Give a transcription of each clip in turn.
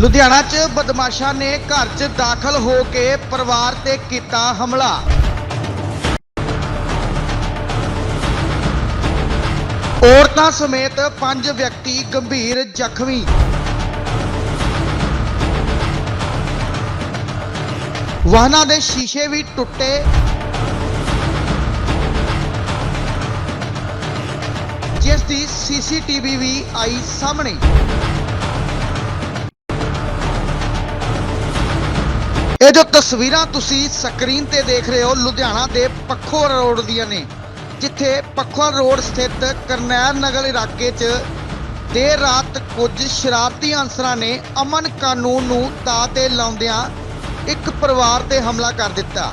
ਲੁਧਿਆਣਾ 'ਚ ਬਦਮਾਸ਼ਾਂ ਨੇ ਘਰ 'ਚ ਦਾਖਲ ਹੋ ਕੇ ਪਰਿਵਾਰ ਤੇ ਕੀਤਾ ਹਮਲਾ। ਔਰਤਾਂ ਸਮੇਤ ਪੰਜ ਵਿਅਕਤੀ ਗੰਭੀਰ ਜ਼ਖਮੀ। ਵਾਹਨਾਂ ਦੇ ਸ਼ੀਸ਼ੇ ਵੀ ਟੁੱਟੇ। ਜਿਸ ਦੀ ਸੀਸੀਟੀਵੀ ਵੀ ਆਈ ਸਾਹਮਣੇ। ਤਸਵੀਰਾਂ ਤੁਸੀਂ ਸਕਰੀਨ ਤੇ ਦੇਖ ਰਹੇ ਹੋ ਲੁਧਿਆਣਾ ਦੇ ਪੱਖੋ ਰੋਡ ਦੀਆਂ ਨੇ, ਜਿੱਥੇ ਪੱਖੋ ਰੋਡ ਸਥਿਤ ਕਰਨੈਲ ਨਗਰ ਇਲਾਕੇ 'ਚ ਦੇਰ ਰਾਤ ਕੁਝ ਸ਼ਰਾਰਤੀ ਅਨਸਰਾਂ ਨੇ ਅਮਨ ਕਾਨੂੰਨ ਨੂੰ ਤਾ ਤੇ ਲਾਉਂਦਿਆਂ ਇੱਕ ਪਰਿਵਾਰ ਤੇ ਹਮਲਾ ਕਰ ਦਿੱਤਾ।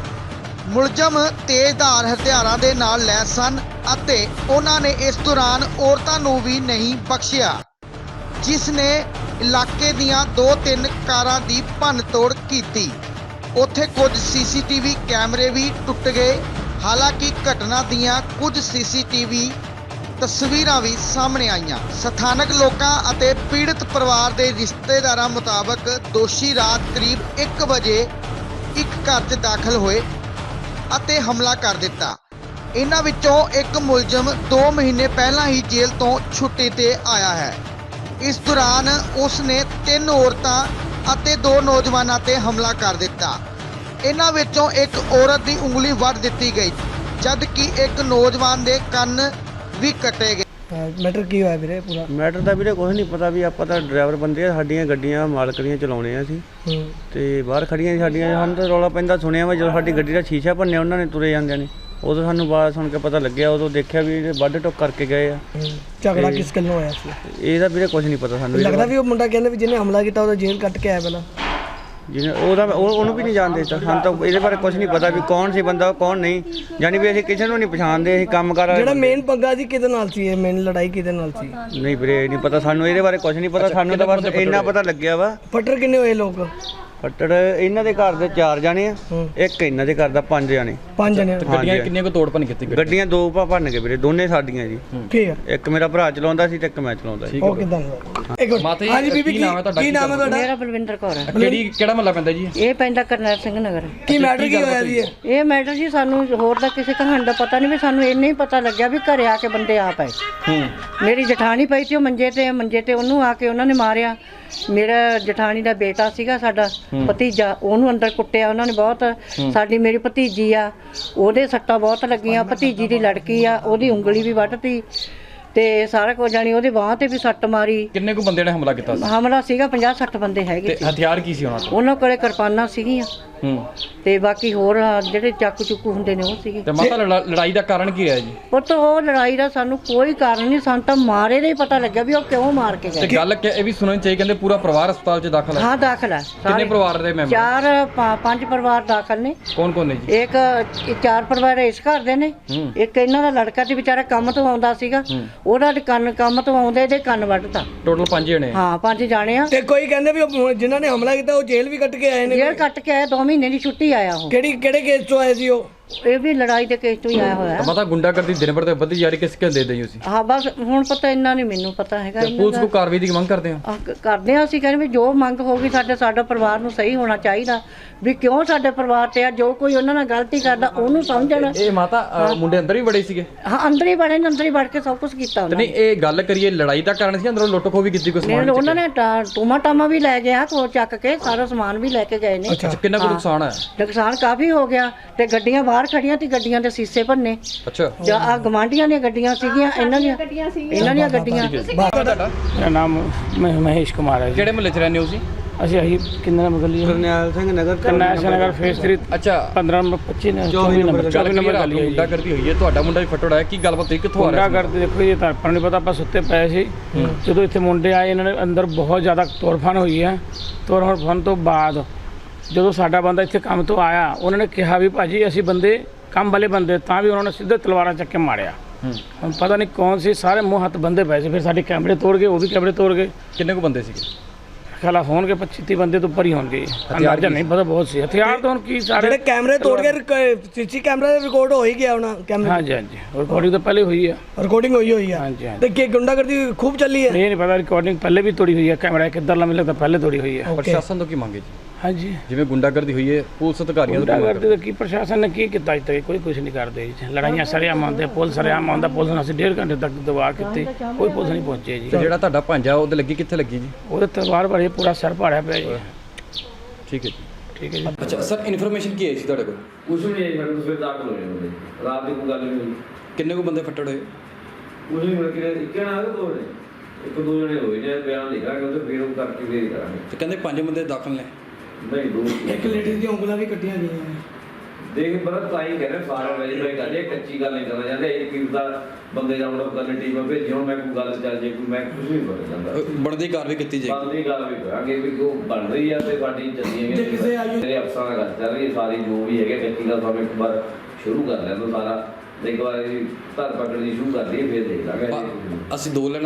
ਮੁਲਜ਼ਮ ਤੇਜ਼ਧਾਰ ਹਥਿਆਰਾਂ ਦੇ ਨਾਲ ਲੈਸ ਸਨ ਅਤੇ ਉਹਨਾਂ ਨੇ ਇਸ ਦੌਰਾਨ ਔਰਤਾਂ ਨੂੰ ਵੀ ਨਹੀਂ ਬਖਸ਼ਿਆ, ਜਿਸ ਨੇ ਇਲਾਕੇ ਦੀਆਂ ਦੋ ਤਿੰਨ ਕਾਰਾਂ ਦੀ ਭੰਨਤੋੜ ਕੀਤੀ। ਉੱਥੇ ਕੁਝ ਸੀਸੀਟੀਵੀ ਕੈਮਰੇ ਵੀ ਟੁੱਟ ਗਏ। ਹਾਲਾਂਕਿ ਘਟਨਾ ਦੀਆਂ ਕੁਝ ਸੀਸੀਟੀਵੀ ਤਸਵੀਰਾਂ ਵੀ ਸਾਹਮਣੇ ਆਈਆਂ। ਸਥਾਨਕ ਲੋਕਾਂ ਅਤੇ ਪੀੜਤ ਪਰਿਵਾਰ ਦੇ ਰਿਸ਼ਤੇਦਾਰਾਂ ਮੁਤਾਬਕ ਦੋਸ਼ੀ ਰਾਤ ਕਰੀਬ 1 ਵਜੇ ਇੱਕ ਘਰ 'ਚ ਦਾਖਲ ਹੋਏ ਅਤੇ ਹਮਲਾ ਕਰ ਦਿੱਤਾ। ਇਹਨਾਂ ਵਿੱਚੋਂ ਇੱਕ ਮੁਲਜ਼ਮ 2 ਮਹੀਨੇ ਪਹਿਲਾਂ ਹੀ ਜੇਲ੍ਹ ਤੋਂ ਛੁੱਟੀ ਤੇ ਆਇਆ ਹੈ। ਇਸ ਦੌਰਾਨ ਉਸ ਨੇ ਤਿੰਨ ਔਰਤਾਂ ਅਤੇ ਦੋ ਨੌਜਵਾਨਾਂ ਤੇ ਹਮਲਾ ਕਰ ਦਿੱਤਾ। ਇਹਨਾਂ ਵਿੱਚੋਂ ਇੱਕ ਔਰਤ ਦੀ ਉਂਗਲੀ ਵੱਢ ਦਿੱਤੀ ਗਈ ਜਦ ਕਿ ਇੱਕ ਨੌਜਵਾਨ ਦੇ ਕੰਨ ਵੀ ਕੱਟੇ ਗਏ। ਮੈਟਰ ਕੀ ਹੋਇਆ ਵੀਰੇ ਪੂਰਾ? ਮੈਟਰ ਦਾ ਵੀਰੇ ਕੁਝ ਨਹੀਂ ਪਤਾ ਵੀ ਆਪਾਂ ਤਾਂ ਡਰਾਈਵਰ ਬੰਦੇ ਆ ਸਾਡੀਆਂ ਗੱਡੀਆਂ ਮਾਲਕ ਦੀਆਂ ਚਲਾਉਣੇ ਆ ਅਸੀਂ। ਤੇ ਬਾਹਰ ਖੜੀਆਂ ਸੀ ਸਾਡੀਆਂ ਸਾਨੂੰ ਤਾਂ ਰੌਲਾ ਪੈਂਦਾ ਸੁਣਿਆ ਵਾ ਜਦੋਂ ਸਾਡੀ ਗੱਡੀ ਦਾ ਸ਼ੀਸ਼ਾ ਭੰਨਿਆ ਉਹਨਾਂ ਨੇ ਤੁਰੇ ਜਾਂਦਿਆਂ ਨੇ। ਉਦੋਂ ਸਾਨੂੰ ਬਾਅਦ ਸੁਣ ਕੇ ਪਤਾ ਲੱਗਿਆ ਉਦੋਂ ਦੇਖਿਆ ਵੀ ਇਹ ਵੱਢ ਟੁੱਕ ਕਰਕੇ ਗਏ ਆ। ਝਗੜਾ ਕਿਸ ਗੱਲੋਂ ਹੋਇਆ ਸੀ? ਇਹਦਾ ਵੀਰੇ ਕੁਝ ਨਹੀਂ ਪਤਾ ਸਾਨੂੰ। ਲੱਗਦਾ ਵੀ ਉਹ ਮੁੰਡਾ ਕਹਿੰਦਾ ਵੀ ਜਿਹਨੇ ਹਮਲਾ ਕੀਤਾ ਉਹਦਾ ਜੇਲ੍ਹ ਕੱਟ ਕੇ ਆਇਆ ਪਹਿਲਾਂ। ਜਿਹਨੇ ਉਹਦਾ ਉਹ ਉਹਨੂੰ ਵੀ ਨਹੀਂ ਜਾਣਦੇ ਤਾਂ ਸਾਨੂੰ ਤਾਂ ਇਹਦੇ ਬਾਰੇ ਕੁਝ ਨਹੀਂ ਪਤਾ ਵੀ ਕੌਣ ਸੀ ਬੰਦਾ ਕੌਣ ਨਹੀਂ। ਯਾਨੀ ਵੀ ਅਸੀਂ ਕਿਸੇ ਨੂੰ ਨਹੀਂ ਪਛਾਣਦੇ ਅਸੀਂ ਕੰਮ ਕਰ ਜਿਹੜਾ ਮੇਨ ਪੰਗਾ ਸੀ ਕਿਹਦੇ ਨਾਲ ਸੀ ਇਹ? ਮੇਨ ਲੜਾਈ ਕਿਹਦੇ ਨਾਲ ਸੀ? ਨਹੀਂ ਵੀਰੇ ਇਹ ਨਹੀਂ ਪਤਾ ਸਾਨੂੰ ਇਹਦੇ ਬਾਰੇ ਕੁਝ ਨਹੀਂ ਪਤਾ। ਸਾਨੂੰ ਤਾਂ ਬਸ ਇੰਨਾ ਪਤਾ ਲੱਗਿਆ ਵਾ। ਫੱਟਰ ਕਿੰਨੇ ਹੋਏ ਲੋਕ? ਫੱਟੜ ਇਹਨਾਂ ਦੇ ਘਰ ਦੇ ਚਾਰ ਜਾਣੇ ਆ। ਇੱਕ ਇਹਨਾਂ ਦੇ ਘਰ ਦਾ ਪੰਜ ਜਾਣੇ। ਪੰਜ ਜਣੇ ਗੱਡੀਆਂ ਕਿੰਨੀਆਂ ਕੋ ਤੋੜ ਭੰਨ ਕੀਤੀ ਗੱਡੀਆਂ ਦੋ ਭਾ ਭੰਨ ਕੇ ਵੀਰੇ ਦੋਨੇ ਸਾਡੀਆਂ ਜੀ। ਠੀਕ ਹੈ ਇੱਕ ਮੇਰਾ ਭਰਾ ਚਲਾਉਂਦਾ ਸੀ ਤੇ ਇੱਕ ਮੈਂ ਚਲਾਉਂਦਾ ਸੀ। ਉਹ ਕਿਦਾਂ ਇੱਕ ਮਿੰਟ। ਮਾਤਾ ਜੀ, ਹਾਂਜੀ ਬੀਬੀ ਕੀ ਕੀ ਨਾਮ ਹੈ ਤੁਹਾਡਾ? ਕੀ ਨਾਮ ਹੈ ਤੁਹਾਡਾ? ਮੇਰਾ ਬਲਵਿੰਦਰ ਕੌਰ ਹੈ। ਕਿਹੜੀ ਕਿਹੜਾ ਮਹੱਲਾ ਪੈਂਦਾ ਜੀ? ਇਹ ਪੈਂਦਾ ਕਰਨੈਲ ਸਿੰਘ ਨਗਰ। ਕੀ ਮੈਟਰ ਕੀ ਹੋਇਆ ਜੀ ਇਹ? ਇਹ ਮੈਟਰ ਜੀ ਸਾਨੂੰ ਹੋਰ ਦਾ ਕਿਸੇ ਕਹਾਣੀ ਦਾ ਪਤਾ ਨਹੀਂ ਵੀ ਸਾਨੂੰ ਇੰਨਾ ਹੀ ਪਤਾ ਲੱਗਿਆ ਵੀ ਘਰੇ ਆ ਕੇ ਬੰਦੇ ਆ ਪਏ ਹੂੰ। ਮੇਰੀ ਜਠਾਣੀ ਪਈ ਸੀ ਉਹ ਮੰਜੇ ਤੇ ਮੰਜੇ ਤੇ ਉਹਨੂੰ ਆ ਕੇ ਉਹਨਾਂ ਨੇ ਮਾਰਿਆ। ਮੇਰਾ ਜਠਾਣੀ ਦਾ ਬੇਟਾ ਸੀਗਾ ਸਾਡਾ ਭਤੀਜਾ ਉਹਨੂੰ ਅੰਦਰ ਕੁੱਟਿਆ ਉਹਨਾਂ ਨੇ ਬਹੁਤ ਸਾਡੀ ਮੇਰੀ ਭਤੀਜੀ ਆ ਉਹਦੇ ਸੱਟਾਂ ਬਹੁਤ ਲੱਗੀਆਂ ਭਤੀਜੀ ਦੀ ਲੜਕੀ ਆ ਉਹਦੀ ਉਂਗਲੀ ਵੀ ਵੱਢਤੀ। ਤੇ ਸਾਰਾ ਕੁਝ ਜਾਣੀ ਉਹਦੇ ਬਾਹ ਤੇ ਵੀ ਸੱਟ ਮਾਰੀ। ਕਿੰਨੇ ਕੋ ਬੰਦੇ ਨੇ ਹਮਲਾ ਕੀਤਾ ਸੀ? ਹਮਲਾ ਸੀਗਾ 50 60 ਬੰਦੇ ਹੈਗੇ ਤੇ ਸੀ। ਹਥਿਆਰ ਕੀ ਸੀ ਉਹਨਾਂ ਕੋਲ? ਉਹਨਾਂ ਕੋਲੇ ਕਿਰਪਾਨਾਂ ਸੀਗੀਆਂ। ਹੂੰ। ਤੇ ਬਾਕੀ ਹੋਰ ਆ ਜਿਹੜੇ ਚਾਕੂ ਚੁੱਕੂ ਹੁੰਦੇ ਨੇ ਉਹ ਸੀਗੇ। ਤੇ ਮਾਤਾ ਲੜਾ- ਲੜਾਈ ਦਾ ਕਾਰਨ ਕੀ ਰਿਹਾ ਜੀ? ਪੁੱਤ ਉਹ ਲੜਾਈ ਦਾ ਸਾਨੂੰ ਕੋਈ ਕਾਰਨ ਨਹੀਂ ਸਾਨੂੰ ਤਾਂ ਮਾਰੇ ਦਾ ਹੀ ਪਤਾ ਲੱਗਿਆ ਵੀ ਉਹ ਕਿਉਂ ਮਾਰ ਕੇ ਤੇ ਗਏ। ਗੱਲ ਕਿ ਇਹ ਵੀ ਸੁਣਨ ਚਾਹੀ ਕਹਿੰਦੇ ਪੂਰਾ ਪਰਿਵਾਰ ਹਸਪਤਾਲ 'ਚ ਦਾਖਲ ਹੈ। ਹਾਂ ਦਾਖਲ ਹੈ। ਕਿੰਨੇ ਸਾਰੇ ਪਰਿਵਾਰ ਦੇ ਮੈਂਬਰ? ਚਾਰ ਪਾ- ਪੰਜ ਪਰਿਵਾਰ ਦਾਖਲ ਨੇ। ਕੌਣ ਕੌਣ ਨੇ ਜੀ? ਇੱਕ ਇਹ ਚਾਰ ਪਰਿਵਾਰ ਇਸ ਘਰ ਦੇ ਨੇ। ਹੂੰ। ਇੱਕ ਇਹਨਾਂ ਦਾ ਲੜਕਾ ਸੀ ਵਿਚਾਰਾ ਕੰਮ ਤੋਂ ਆਉਂਦਾ ਸੀਗਾ। ਉਹਦਾ ਤੇ ਕੰਨ ਕੰਮ ਤੋਂ ਆਉਂਦੇ ਇਹਦੇ ਕੰਨ ਵੱਢਤਾ। ਟੋਟਲ ਪੰਜ ਜਣੇ ਹਾਂ ਪੰਜ ਜਾਣੇ ਆ। ਤੇ ਕੋਈ ਕਹਿੰਦੇ ਵੀ ਉਹ ਜਿਨ੍ਹਾਂ ਨੇ ਹਮਲਾ ਕੀਤਾ ਉਹ ਜੇਲ੍ਹ ਵੀ ਕੱਟ ਕੇ ਆਏ ਨੇ ਜੇਲ੍ਹ ਕੱਟ ਕੇ ਆਇਆ 2 ਮਹੀਨੇ ਦੀ ਛੁੱਟੀ ਆਇਆ ਉਹ। ਕਿਹੜੀ ਕਿਹੜੇ ਕੇਸ ਤੋਂ ਆਏ ਸੀ ਉਹ? ਇਹ ਵੀ ਲੜਾਈ ਦੇ ਕੇਸ ਤੋਂ ਹੀ ਆਇਆ ਹੋਇਆ। ਮਾਤਾ ਗੁੰਡਾਗਰਦੀ ਦਿਨ ਭਰ ਤੇ ਵੱਧਦੀ ਜਾ ਰਹੀ ਕਿਸ ਕਿਸ ਦੇ ਦੇ ਤੁਸੀਂ? ਹਾਂ ਬਸ ਹੁਣ ਪਤਾ ਇੰਨਾ ਨਹੀਂ ਮੈਨੂੰ ਪਤਾ ਹੈਗਾ ਤੇ ਪੁਲਿਸ। ਕੋ ਕਾਰਵਾਈ ਦੀ ਮੰਗ ਕਰਦੇ ਹੋ? ਆਹ ਕ- ਕਰਦੇ ਆ ਅਸੀਂ ਕਹਿੰਦੇ ਵੀ ਜੋ ਮੰਗ ਹੋਗੀ ਸਾਡੇ ਸਾਡਾ ਪਰਿਵਾਰ ਨੂੰ ਸਹੀ ਹੋਣਾ ਚਾਹੀਦਾ। ਵੀ ਕਿਉਂ ਸਾਡੇ ਪਰਿਵਾਰ ਤੇ ਆ ਜੋ ਕੋਈ ਉਹਨਾਂ ਨਾਲ ਗਲਤੀ ਕਰਦਾ ਉਹਨੂੰ ਸਮਝਣ। ਇਹ ਮਾਤਾ ਅ, ਮੁੰਡੇ ਅੰਦਰ ਹੀ ਬੜੇ ਸੀਗੇ? ਹਾਂ ਅੰਦਰ ਹੀ ਬੜੇ ਨੇ ਅੰਦਰ ਹੀ ਵੜ ਕੇ ਸਭ ਕੁਝ ਕੀਤਾ ਤੇ ਉਹਨਾਂ ਨਹੀਂ ਇਹ ਗੱਲ ਕਰੀਏ ਲੜਾਈ ਦਾ ਕਾਰਨ ਸੀ ਅੰਦਰੋਂ ਲੁੱਟ ਖੋ ਵੀ ਕੀਤੀ ਨੇ ਸਮਾਨ ਉਹਨਾਂ ਨੇ ਟਾ- ਟੂਮਾ ਟਾਮਾ ਵੀ ਲੈ ਗਿਆ ਕੋ ਚੱਕ ਕੇ ਸਾਰਾ ਸਮਾਨ ਵੀ ਲੈ ਕੇ ਗਏ ਨੇ। ਅੱਛਾ ਕਿੰਨਾ ਕੁ ਨੁਕਸਾਨ ਹੈ? ਨੁਕਸਾਨ ਕਾਫੀ ਹੋ ਗਿਆ ਤੇ ਗੱਡੀਆਂ ਬਾਹਰ ਖੜੀਆਂ ਤੇ ਗੱਡੀਆਂ ਦੇ ਸੀਸੇ ਭੰਨੇ। ਅੱਛਾ। ਜਾਂ ਆ ਗਵਾਂਢੀਆਂ ਦੀਆਂ ਗੱਡੀਆਂ ਸੀਗੀਆਂ ਇਹਨਾਂ ਦੀਆਂ ਇਹਨਾਂ ਦੀਆਂ ਗੱਡੀਆਂ। ਤੁਹਾਡਾ? ਮੇਰਾ ਨਾਮ ਮ- ਮਹੇਸ਼ ਕੁਮਾਰ ਹੈ ਜੀ। ਕਿਹੜੇ ਮਹੱਲੇ 'ਚ ਰਹਿੰਦੇ ਹੋ ਤੁਸੀਂ? ਅਸੀਂ ਅਸੀਂ ਕਿੰਨਾ ਨੰਬਰ ਗਲੀ ਹੈ? ਕਰਨੈਲ ਸਿੰਘ ਨਗਰ ਕਰਨੈਲ ਸਿੰਘ ਨਗਰ ਫੇਸ 3 ਅੱਛਾ। 15 ਨੰਬਰ 25 ਨੇ 24 ਨੰਬਰ 24 ਨੰਬਰ। ਗਲੀ। ਹੈ ਜੀ ਗੁੰਡਾ ਕਰਦੀ ਹੋਈ ਹੈ ਤੁਹਾਡਾ ਮੁੰਡਾ ਵੀ ਫਟੋੜਾ ਹੈ ਕੀ ਗੱਲਬਾਤ ਹੋਈ? ਕਿੱਥੋਂ ਆ ਗੁੰਡਾ ਰਿਹਾ ਸੀ? ਕਰਦੇ ਦੇਖੋ ਜੀ ਤਾਂ ਆਪਾਂ ਨੂੰ ਨਹੀਂ ਪਤਾ ਆਪਾਂ ਸੁੱਤੇ ਪਏ ਸੀ। ਜਦੋਂ ਇੱਥੇ ਮੁੰਡੇ ਆਏ ਇਹਨਾਂ ਨੇ ਅੰਦਰ ਬਹੁਤ ਜ਼ਿਆਦਾ ਤੋੜਫਾਨ ਹੋਈ ਹੈ। ਤੋੜਫਾਨ ਤੋਂ ਬਾਅਦ ਜਦੋਂ ਸਾਡਾ ਬੰਦਾ ਇੱਥੇ ਕੰਮ ਤੋਂ ਆਇਆ ਉਹਨਾਂ ਨੇ ਕਿਹਾ ਵੀ ਭਾਜੀ ਅਸੀਂ ਬੰਦੇ ਕੰਮ ਵਾਲੇ ਬੰਦੇ ਤਾਂ ਵੀ ਉਹਨਾਂ ਨੇ ਸਿੱਧੇ ਤਲਵਾਰਾਂ ਚੱਕ ਕੇ ਮਾਰਿਆ। ਹੂੰ। ਹੁਣ ਪਤਾ ਨਹੀਂ ਕੌਣ ਸੀ ਸਾਰੇ ਮੂੰਹ ਹੱਥ ਬੰਦੇ ਪਏ ਸੀ ਫਿਰ ਸਾਡੇ ਕੈਮਰੇ ਤੋੜ ਗਏ ਉਹ ਵੀ ਕੈਮਰੇ ਤੋੜ ਗਏ। ਕਿੰਨੇ ਕੁ ਬੰਦੇ ਸੀਗੇ? ਖਲਾ ਹੋਣਗੇ 25 30 ਬੰਦੇ ਤੋਂ ਉੱਪਰ ਹੀ ਹੋਣਗੇ। ਅੰਦਾਜ਼ਾ ਨਹੀਂ ਪਤਾ ਬਹੁਤ ਸੀ। ਹਥਿਆਰ ਤਾਂ ਹੁਣ ਕੀ ਸਾਰੇ ਜਿਹੜੇ ਕੈਮਰੇ ਤੋੜ ਕੇ ਸੀਸੀ ਕੈਮਰਾ ਰਿਕਾਰਡ ਹੋ ਹੀ ਗਿਆ ਹੋਣਾ ਕੈਮਰਾ ਹਾਂਜੀ ਹਾਂਜੀ। ਰਿਕਾਰਡਿੰਗ ਤਾਂ ਪਹਿਲੇ ਹੋਈ ਹੈ ਰਿਕਾਰਡਿੰਗ ਹੋਈ ਹੋਈ ਆ। ਹਾਂਜੀ ਤੇ ਕੀ ਗੁੰਡਾਗਰਦੀ ਖੂਬ ਚੱਲੀ ਹੈ? ਇਹ ਨਹੀਂ ਪਤਾ ਰਿਕਾਰਡਿੰਗ ਪਹਿਲੇ ਵੀ ਤੋੜੀ ਹੋਈ ਹੈ ਕੈਮਰਾ ਕਿੱਧਰ ਲਾ ਮਿਲੇ ਤਾਂ ਪਹਿਲੇ ਤੋੜੀ ਹੋਈ ਹੈ ਪ੍ਰਸ਼ਾਸਨ ਤੋਂ ਕੀ ਮੰਗੇ ਜੀ? ਹਾਂਜੀ। ਜਿਵੇਂ ਗੁੰਡਾਗਰਦੀ ਹੋਈ ਹੈ ਪੁਲਿਸ ਅਧਿਕਾਰੀਆਂ ਤੋਂ ਕੀ ਮੰਗ ਗੁੰਡਾਗਰਦੀ ਦਾ ਕੀ ਪ੍ਰਸ਼ਾਸਨ ਨੇ ਕੀ ਕੀਤਾ ਅਜ ਤੱਕ ਕੋਈ ਕੁਝ ਨਹੀਂ ਕਰਦੇ ਜੀ। ਲੜਾਈਆਂ ਸਰਿਆਮ ਆਉਂਦੇ ਪੁਲਿਸ ਸਰਿਆਮ ਆਉਂਦਾ ਪੁਲਿਸ ਨੂੰ ਅਸੀਂ ਡੇਢ ਘੰਟੇ ਤੱਕ ਦਬਾ ਕੀਤੀ ਕੋਈ ਪੁਲਿਸ ਨਹੀਂ ਪਹੁੰਚੀ ਜੀ। ਤੇ ਜਿਹੜਾ ਤੁਹਾਡਾ ਭਾਂਜਾ ਉਹਦੇ ਲੱਗੀ ਕਿੱਥੇ ਲੱਗੀ ਜੀ? ਉਹਦੇ ਤਲਵਾਰ ਭਰੇ ਪੂਰਾ ਸਿਰ ਪਾੜਿਆ ਪਿਆ ਜੀ। ਠੀਕ ਹੈ ਜੀ। ਠੀਕ ਹੈ ਜੀ। ਅੱਛਾ ਸਰ ਇਨਫੋਰਮੇਸ਼ਨ ਕੀ ਹੈ ਸੀ ਤੁਹਾਡੇ ਕੋਲ? ਕੁਛ ਵੀ ਨਹੀਂ ਮੈਨੂੰ ਸਵੇਰ ਦਾਖਲ ਹੋਏ ਹੁੰਦੇ ਰਾਤ ਦੀ ਕੋਈ ਗੱਲ ਨਹੀਂ ਹੋਈ। ਕਿੰਨੇ ਕੁ ਬੰਦੇ ਫੱਟੜ ਹੋਏ? ਕੁਛ ਨਹੀਂ ਮਿਲ ਕੇ ਇੱਕ ਨਾ ਦੋ ਨੇ ਇੱਕ ਦੋ ਜਣੇ ਹੋਏ ਨੇ ਬਿਆਨ ਲਿਖਾਂਗੇ ਉਹਦੇ ਫੇਰ ਉਹ ਕਰਕੇ ਹੀ ਕਰਾਂਗੇ। ਤੇ ਕਹਿੰਦੇ ਪੰਜ ਬੰਦੇ ਦਾਖਲ ਨੇ। ਨਹੀਂ ਦੋ ਇੱਕ ਲੇਡੀ ਦੀਆਂ ਉਂਗਲਾਂ ਵੀ ਕੱਟੀਆਂ ਗਈਆਂ ਨੇ। ਦੇਖ ਬੜਾ ਤਾਈ ਕਹਿੰਦੇ ਸਾਰੇ ਵੈਰੀਫਾਈ ਕਰਦੇ ਕੱਚੀ ਗੱਲ ਨਹੀਂ ਕਰਨਾ ਚਾਹੁੰਦੇ ਇਹ ਕੀ ਦਾ ਬੰਦੇ ਦਾ ਉਹਨਾਂ ਕਰਨ ਟੀਮ ਭੇਜੀ ਹੁਣ ਮੈਂ ਕੋਈ ਗੱਲ ਚੱਲ ਜੇ ਕੋਈ ਮੈਂ ਕੁਝ ਨਹੀਂ ਬੋਲ ਜਾਂਦਾ। ਬਣਦੀ ਕਾਰਵਾਈ ਕੀਤੀ ਜਾਏਗੀ। ਬੰਦ ਦੀ ਗੱਲ ਵੀ ਕਰਾਂਗੇ ਵੀ ਉਹ ਬਣ ਰਹੀ ਆ ਤੇ ਸਾਡੀ ਚੱਲੀ ਹੈ ਜੇ ਕਿਸੇ ਆਯੂ- ਮੇਰੇ ਅਫਸਰਾਂ ਨਾਲ ਗੱਲ ਚੱਲ ਰਹੀ ਹੈ ਸਾਰੀ ਜੋ ਵੀ ਹੈਗੇ ਕੱਚੀ ਦਾ ਤੁਹਾਨੂੰ ਇੱਕ ਵਾਰ ਸ਼ੁਰੂ ਕਰ ਲੈਣ ਦੋ ਸਾਰਾ ਇੱਕ ਵਾਰ ਧਰ ਪਕੜ ਦੀ ਸ਼ੁਰੂ ਕਰ ਲਈ ਫਿਰ ਦੇਖ ਲਾਂਗੇ। ਅਸੀਂ ਦੋ ਲੈਣਾ।